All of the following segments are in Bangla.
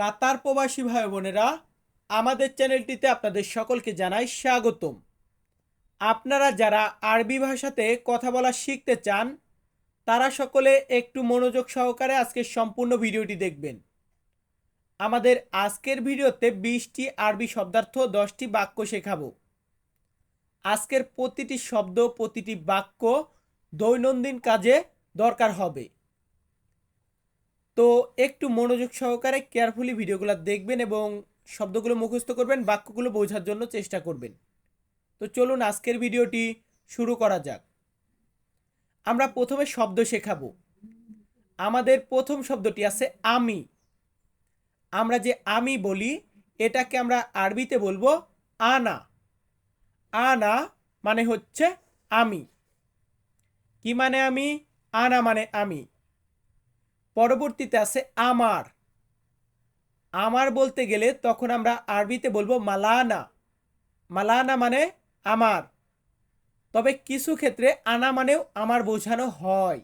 কাতার প্রবাসী ভাই বোনেরা, আমাদের চ্যানেলটিতে আপনাদের সকলকে জানাই স্বাগতম। আপনারা যারা আরবি ভাষাতে কথা বলা শিখতে চান, তারা সকলে একটু মনোযোগ সহকারে আজকের সম্পূর্ণ ভিডিওটি দেখবেন। আমাদের আজকের ভিডিওতে বিশটি আরবি শব্দার্থ, দশটি বাক্য শেখাবো। আজকের প্রতিটি শব্দ, প্রতিটি বাক্য দৈনন্দিন কাজে দরকার হবে। তো একটু মনোযোগ সহকারে কেয়ারফুলি ভিডিওগুলো দেখবেন এবং শব্দগুলো মুখস্থ করবেন, বাক্যগুলো বোঝার জন্য চেষ্টা করবেন। তো চলুন আজকের ভিডিওটি শুরু করা যাক। আমরা প্রথমে শব্দ শেখাবো। আমাদের প্রথম শব্দটি আছে আমি। আমরা যে আমি বলি, এটাকে আমরা আরবিতে বলব আনা। আনা মানে হচ্ছে আমি। কি মানে আমি? আনা মানে আমি। পরবর্তীতে আছে আমার। আমার বলতে গেলে তখন আমরা আরবিতে বলব মালানা। মালানা মানে আমার। তবে কিছু ক্ষেত্রে আনা মানেও আমার বোঝানো হয়।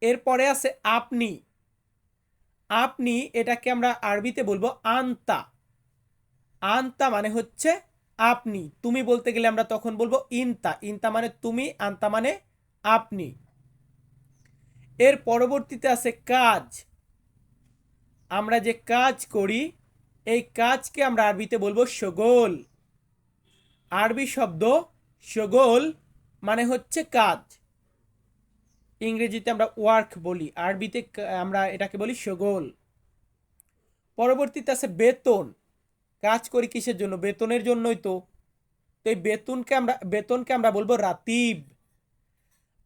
এরপরে আছে আপনি। আপনি এটাকে আমরা আরবিতে বলব আন্তা। আন্তা মানে হচ্ছে আপনি। তুমি বলতে গেলে আমরা তখন বলব ইনতা। ইনতা মানে তুমি, আন্তা মানে আপনি। এর পরবর্তীতে আছে কাজ। আমরা যে কাজ করি, এই কাজকে আমরা আরবিতে বলব সগোল। আরবি শব্দ সগোল মানে হচ্ছে কাজ। ইংরেজিতে আমরা ওয়ার্ক বলি, আরবিতে আমরা এটাকে বলি সগোল। পরবর্তীতে আছে বেতন। কাজ করি কিসের জন্য? বেতনের জন্যই তো। তো এই বেতনকে আমরা বেতনকে আমরা বলব রাতিব।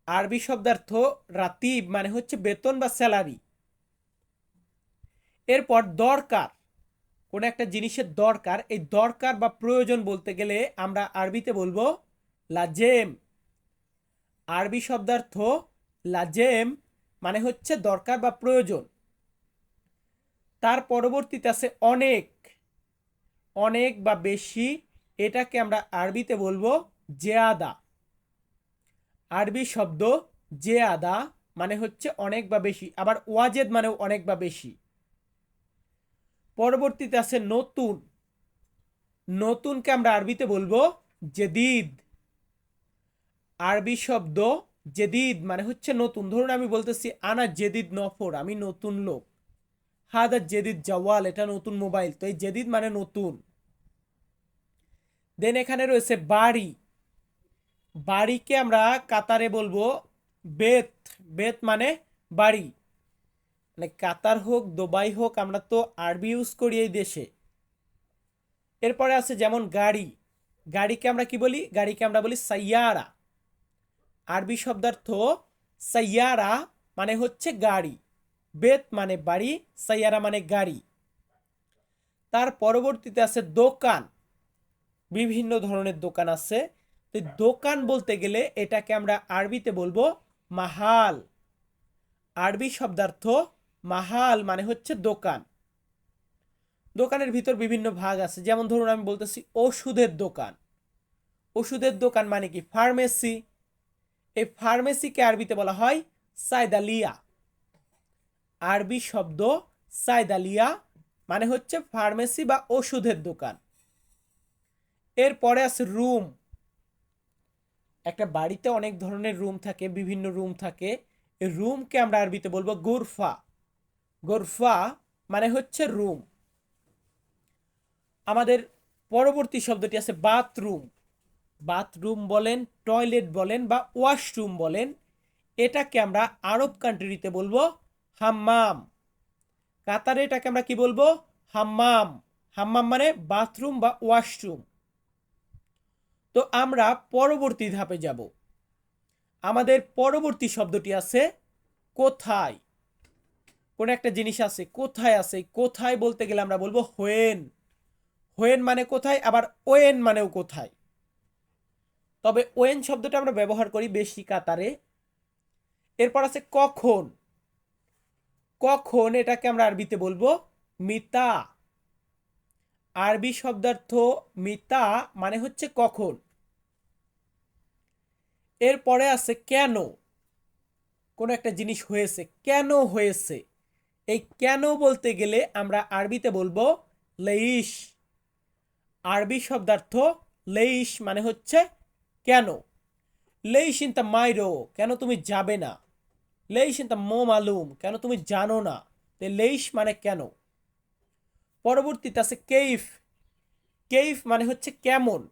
আরবি শব্দার্থ রাতিব মানে হচ্ছে বেতন বা স্যালারি। এরপর দরকার, কোনো একটা জিনিসের দরকার, এই দরকার বা প্রয়োজন বলতে গেলে আমরা আরবিতে বলব লাজেম। আরবি শব্দার্থ লাজেম মানে হচ্ছে দরকার বা প্রয়োজন। তার পরবর্তীতে আছে অনেক। অনেক বা বেশি, এটাকে আমরা আরবিতে বলব জেয়াদা। আরবি শব্দ জে আদা মানে হচ্ছে অনেক বা বেশি, আবার ওয়াজেদ মানেও অনেক বা বেশি। পরবর্তীতে আছে নতুন। নতুনকে আমরা আরবিতে বলব জেদিদ। আরবি শব্দ জেদিদ মানে হচ্ছে নতুন। ধরুন আমি বলতেছি, আনা জেদিদ নফর, আমি নতুন লোক। হাদা জেদিদ জওয়াল, এটা নতুন মোবাইল। তো এই জেদিদ মানে নতুন। দেন এখানে রয়েছে বাড়ি। বাড়িকে আমরা কাতারে বলব বেত। বেত মানে বাড়ি। মানে কাতার হোক, দুবাই হোক, আমরা তো আরবি ইউজ করি এই দেশে। এরপরে আছে যেমন গাড়ি। গাড়িকে আমরা কি বলি? গাড়িকে আমরা বলি সাইয়ারা। আরবি শব্দার্থ সাইয়ারা মানে হচ্ছে গাড়ি। বেত মানে বাড়ি, সাইয়ারা মানে গাড়ি। তার পরবর্তীতে আছে দোকান। বিভিন্ন ধরনের দোকান আছে। তো দোকান বলতে গেলে এটাকে আমরা আরবিতে বলব মাহাল। আরবি শব্দার্থ মাহাল মানে হচ্ছে দোকান। দোকানের ভিতর বিভিন্ন ভাগ আছে। যেমন ধরুন আমি বলতেছি ওষুধের দোকান। ওষুধের দোকান মানে কি? ফার্মেসি। এই ফার্মেসিকে আরবিতে বলা হয় সাইদালিয়া আরবি শব্দ সাইদালিয়া মানে হচ্ছে ফার্মেসি বা ওষুধের দোকান। এরপরে আছে রুম। একটা বাড়িতে অনেক ধরনের রুম থাকে, বিভিন্ন রুম থাকে। রুমকে আমরা আরবিতে বলব গোরফা। গোরফা মানে হচ্ছে রুম আমাদের পরবর্তী শব্দটি আছে বাথরুম বাথরুম বলেন টয়লেট বলেন বা ওয়াশরুম বলেন। এটাকে আমরা আরব কান্ট্রিতে বলব হাম্মাম। কাতারে এটাকে আমরা কি বলব? হাম্মাম। হাম্মাম মানে বাথরুম বা ওয়াশরুম তো আমরা পরবর্তী ধাপে যাব। আমাদের পরবর্তী শব্দটি আছে কোথায়? কোন একটা জিনিস আছে, কোথায় আছে? কোথায় বলতে গেলে আমরা বলব হোয়েন হোয়েন মানে কোথায়, আবার ওয়েন মানেও কোথায়। তবে ওয়েন শব্দটা আমরা ব্যবহার করি বেশি কাতারে। এরপর আছে কখন। কখন এটাকে আমরা আরবিতে বলব মিতা। আরবি শব্দার্থ মিতা মানে হচ্ছে কখন। এরপরে আছে কেন। কোনো একটা জিনিস হয়েছে, কেন হয়েছে। এই কেন বলতে গেলে আমরা আরবিতে বলব লেইশ। আরবি শব্দার্থ লেইশ মানে হচ্ছে কেন। লেইশ ইন তা মাইরো, কেন তুমি যাবে না। লেইশ ইন তা মো মালুম, কেন তুমি জানো না। লেইশ মানে কেন। পরবর্তীতে আছে কেইফ। কেইফ মানে হচ্ছে কেমন।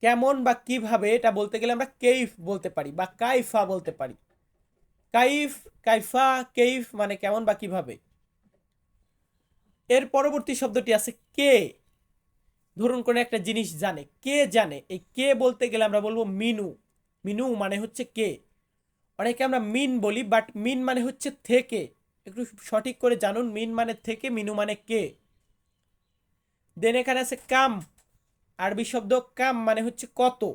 কেমন বা কীভাবে এটা বলতে গেলে আমরা কেইফ বলতে পারি বা কাইফা বলতে পারি। কাইফ, কাইফা, কেইফ মানে কেমন বা কীভাবে? এর পরবর্তী শব্দটি আছে কে। ধরুন কোনো একটা জিনিস জানে, কে জানে, এই কে বলতে গেলে আমরা বলব মিনু। মিনু মানে হচ্ছে কে। অনেকে আমরা মিন বলি, বাট মিন মানে হচ্ছে থেকে। একটু সঠিক করে জানুন, মিন মানে থেকে, মিনু মানে কে। দেন এখানে আছে কাম। আরবি শব্দ কাম মানে হচ্ছে কত।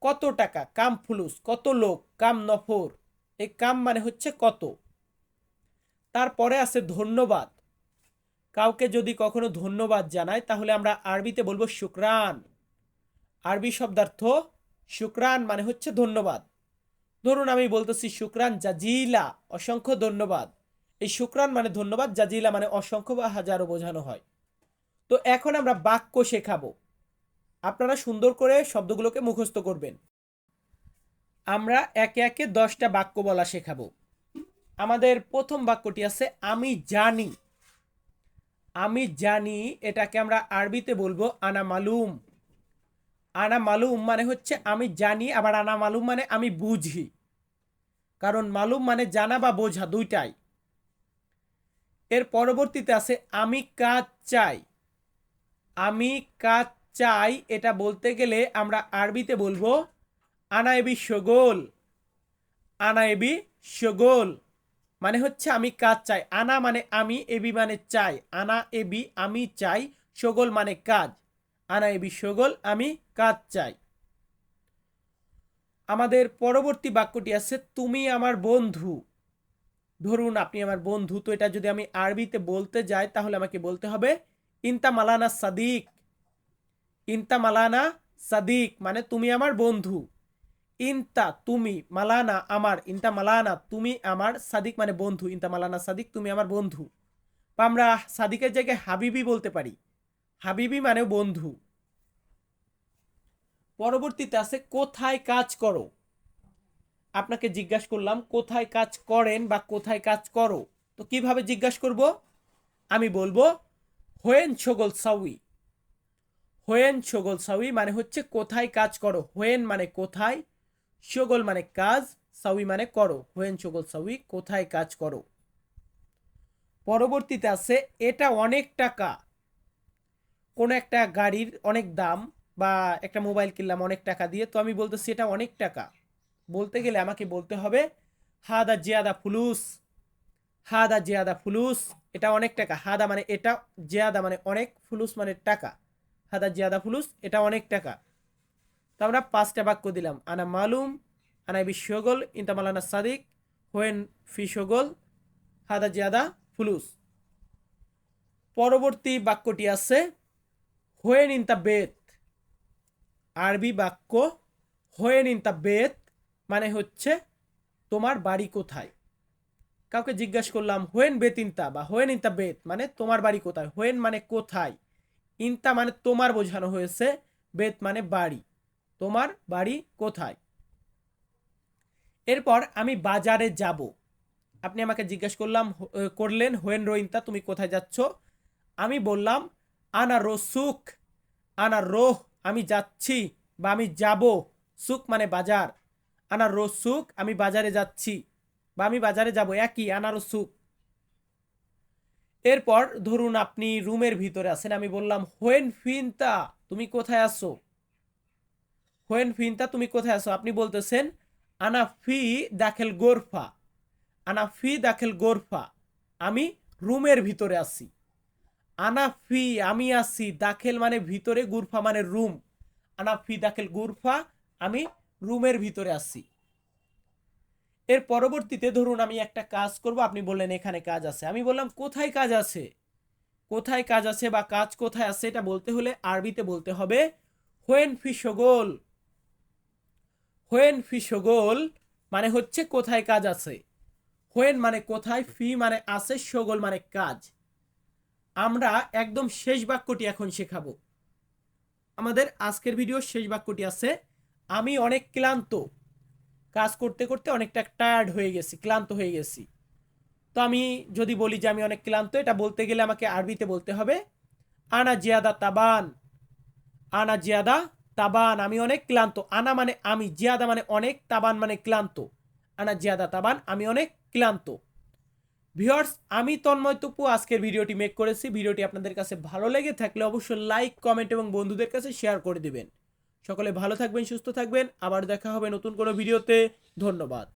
কত টাকা? কাম ফুলুস, কত লোক, কাম নফর। এই কাম মানে হচ্ছে কত। তারপরে আছে ধন্যবাদ। কাউকে যদি কখনো ধন্যবাদ জানায় তাহলে আমরা আরবিতে বলব শুক্রান। আরবি শব্দার্থ শুক্রান মানে হচ্ছে ধন্যবাদ। ধরুন আমি বলতেছি শুক্রান জাজিলা, অসংখ্য ধন্যবাদ। এই শুক্রান মানে ধন্যবাদ, জাজিলা মানে অসংখ্য বা হাজারো বোঝানো হয়। তো এখন আমরা বাক্য শেখাবো। আপনারা সুন্দর করে শব্দগুলোকে মুখস্থ করবেন। আমরা একে একে দশটা বাক্য বলা শেখাবো। আমাদের প্রথম বাক্যটি আছে, আমি জানি। আমি জানি এটাকে আমরা আরবিতে বলব, আনা মালুম। আনা মালুম মানে হচ্ছে, আমি জানি। আবার আনা মালুম মানে আমি বুঝি। কারণ মালুম মানে জানা বা বোঝা দুইটাই। এর পরবর্তীতে আছে, আমি কাজ চাই। আমি কাজ চাই এটা বলতে গেলে আমরা আরবিতে বলব আনা এবি শগোল আনা এবি শগোল মানে হচ্ছে আমি কাজ চাই। আনা মানে আমি, এবি মানে চাই। আনা, এবি, আমি চাই। শগোল মানে কাজ। আনা এবি শগোল আমি কাজ চাই। আমাদের পরবর্তী বাক্যটি আছে, তুমি আমার বন্ধু। ধরুন, আপনি আমার বন্ধু, তো এটা যদি আমি আরবিতে বলতে যাই, তাহলে আমাকে বলতে হবে ইনতা মালানা সাদিক, ইনতা মালানা সাদিক মানে তুমি আমার বন্ধু ইনতা তুমি মালানা আমার ইনতা মালানা তুমি আমার সাদিক মানে বন্ধু। ইনতা মালানা সাদিক তুমি আমার বন্ধু বা আমরা সাদিকের জায়গায় হাবিবি বলতে পারি। হাবিবি মানে বন্ধু। পরবর্তীতে আছে, কোথায় কাজ করো আপনাকে জিজ্ঞাসা করলাম, কোথায় কাজ করেন বা কোথায় কাজ করো? তো কীভাবে জিজ্ঞাসা করব? আমি বলব হোয়েন ছগল সাউই। হোয়েন ছগল সাউই মানে হচ্ছে কোথায় কাজ করো। হোয়েন মানে কোথায় শগল মানে কাজ, সাউই মানে করো। হোয়েন ছগল সাউই কোথায় কাজ করো। পরবর্তীতে আছে, এটা অনেক টাকা। কোনো একটা গাড়ির অনেক দাম বা একটা মোবাইল কিনলাম অনেক টাকা দিয়ে, তো আমি বলতেছি এটা অনেক টাকা। বলতে গেলে আমাকে বলতে হবে, হাদা জিয়াদা ফুলুস, হাদা জিয়াদা ফুলুস এটা অনেক টাকা। হাদা মানে এটা, জিয়াদা মানে অনেক, ফুলুস মানে টাকা। হাদা, জিয়াদা, ফুলুস, এটা অনেক টাকা। তো আমরা পাঁচটা বাক্য দিলাম। আনা মালুম, আনা বি ইন্তা মালানা সাদিক, হোয়েন ফি ফিসগল হাদা, জিয়াদা, ফুলুস। পরবর্তী বাক্যটি আছে, হোয়েন দ্য বেত। আরবি বাক্য, হোয়েন ইন দ্য বেত মানে হচ্ছে, তোমার বাড়ি কোথায়? কাউকে জিজ্ঞাসা করলাম, হোয়েন বেত ইনতা বা হোয়েন ইনতা বেত? মানে তোমার বাড়ি কোথায়? হোয়েন মানে কোথায়? ইনতা মানে তোমার বোঝানো হয়েছে, বেত মানে বাড়ি। তোমার বাড়ি কোথায়? এরপর আমি বাজারে যাব। আপনি আমাকে জিজ্ঞাসা করলাম করলেন, হোয়েন রোইনতা তুমি কোথায় যাচ্ছ? আমি বললাম, আনা রো সুখ আনা রোহ, আমি যাচ্ছি বা আমি যাব। সুখ মানে বাজার। আনা রো সুখ আমি বাজারে যাচ্ছি। বা আমি বাজারে যাব, একই আনারো সুখ এরপর ধরুন আপনি রুমের ভিতরে আছেন, আমি বললাম, হোয়েন ফিনতা, তুমি কোথায় আসো হোয়েন ফিনতা, তুমি কোথায় আসো আপনি বলতেছেন, আনা ফি দাখেল গোরফা, আনা ফি দাখেল গোরফা, আমি রুমের ভিতরে আছি। আনা ফি, আমি আছি, দাখেল মানে ভিতরে, গুরফা মানে রুম। আনা ফি দাখেল গুরফা, আমি রুমের ভিতরে আছি। এর পরবর্তীতে ধরুন আমি একটা কাজ করব, আপনি বললেন এখানে কাজ আছে। আমি বললাম, কোথায় কাজ আছে? কোথায় কাজ আছে বা কাজ কোথায় আছে এটা বলতে হলে আরবিতে বলতে হবে, হোয়েন ফিসগোল হোয়েন ফিসগোল মানে হচ্ছে কোথায় কাজ আছে। হোয়েন মানে কোথায়, ফি মানে আছে সগোল মানে কাজ। আমরা একদম শেষ বাক্যটি এখন শেখাবো। আমাদের আজকের ভিডিও শেষ বাক্যটি আছে, আমি অনেক ক্লান্ত। কাজ করতে করতে অনেকটা টায়ার্ড হয়ে গেছি, ক্লান্ত হয়ে গেছি। তো আমি যদি বলি যে আমি অনেক ক্লান্ত, এটা বলতে গেলে আমাকে আরবিতে বলতে হবে, আনা জিয়াদা তাবান, আনা জিয়াদা তাবান, আমি অনেক ক্লান্ত। আনা মানে আমি, জিয়াদা মানে অনেক, তাবান মানে ক্লান্ত। আনা জিয়াদা তাবান, আমি অনেক ক্লান্ত। ভিউয়ার্স, আমি তন্ময় তপু, আজকের ভিডিওটি মেক করেছি। ভিডিওটি আপনাদের কাছে ভালো লেগে থাকলে অবশ্যই লাইক কমেন্ট এবং বন্ধুদের কাছে শেয়ার করে দিবেন। সকলে ভালো থাকবেন সুস্থ থাকবেন। আবার দেখা হবে নতুন কোনো ভিডিওতে। ধন্যবাদ।